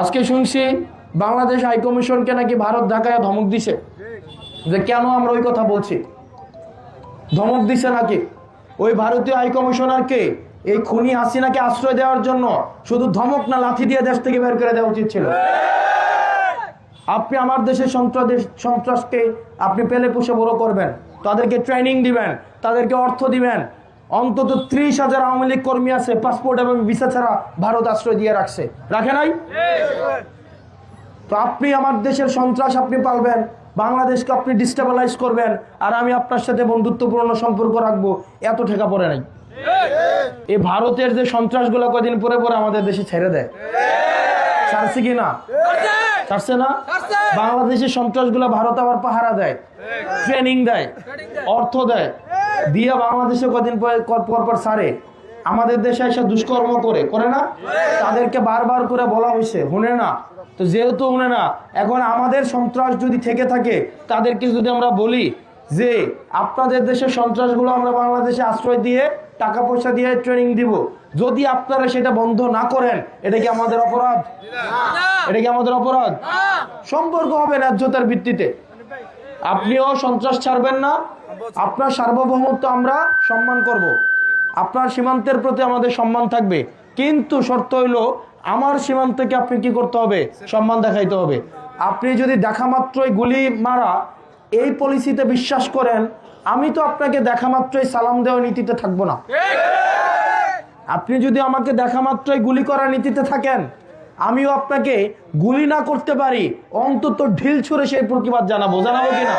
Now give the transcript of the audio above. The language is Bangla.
আজকে শুনছি বাংলাদেশ হাইকমিশনকে নাকি ভারত ঢাকায় ধমক দিছে। যে কেন আমরা ওই কথা বলছি? ধমক দিছে নাকি? ওই ভারতীয় হাইকমিশনারকে এই খুনি হাসিনাকে আশ্রয় দেওয়ার জন্য শুধু ধমক না লাথি দিয়ে দেশ থেকে বের করে দেওয়া উচিত ছিল। আপনি আমার দেশের সন্ত্রাস সন্ত্রাসকে আপনি পেলে পুষে বড় করবেন। তাদেরকে ট্রেনিং দিবেন, তাদেরকে অর্থ দিবেন অন্তত ত্রিশ হাজার আওয়ামী লীগ কর্মী আছে পাসপোর্ট এবং ভিসা ছাড়া ভারত আশ্রয় দিয়ে রাখছে। রাখে নাই? তো আপনি আমার দেশের সন্ত্রাস আপনি পালবেন, বাংলাদেশকে আপনি ডিস্টেবলাইজ করবেন, আর আমি আপনার সাথে বন্ধুত্বপূর্ণ সম্পর্ক রাখব, এত ঠেকা পড়ে নাই। এই ভারতের যে সন্ত্রাসগুলো কদিন পরে পরে আমাদের দেশে ছেড়ে দেয়। ছাড়ছে কি না? ছাড়ছে না? বাংলাদেশের সন্ত্রাসগুলো ভারত আবার পাহারা দেয় ট্রেনিং দেয় অর্থ দেয়। দিয়ে বাংলাদেশে কদিন পর- পর সারে। আমাদের দেশে এসে দুষ্কর্ম করে করে না? তাদেরকে বারবার করে বলা হয়েছে হুনে না। তো যেহেতু হুনে না এখন আমাদের সন্ত্রাস যদি থেকে থাকে তাদেরকে যদি আমরা বলি যে আপনাদের দেশের সন্ত্রাসগুলো আমরা বাংলাদেশে আশ্রয় দিয়ে টাকা পয়সা দিয়ে ট্রেনিং দিব। যদি আপনারা সেটা বন্ধ না করেন, এটা কি আমাদের অপরাধ? এটা কি আমাদের অপরাধ? সম্পর্ক হবে ন্যায্যতার ভিত্তিতে। আপনিও সন্ত্রাস ছাড়বেন না। আপনার সার্বভৌমত্ব আমরা সম্মান করব। আপনার সীমান্তের প্রতি আমাদের সম্মান থাকবে। কিন্তু শর্ত হইল, আমার সীমান্তকে আপনি কি করতে হবে? সম্মান দেখাইতে হবে। আপনি যদি দেখা মাত্রই গুলি মারা এই পলিসিতে বিশ্বাস করেন, আমি তো আপনাকে দেখা মাত্রই সালাম দেওয়া নীতিতে থাকব না। আপনি যদি আমাকে দেখা মাত্রই গুলি করার নীতিতে থাকেন, আমিও আপনাকে গুলি না করতে পারি, অন্তত ঢিল ছুঁড়ে সেই প্রতিবাদ জানাব। জানাব কিনা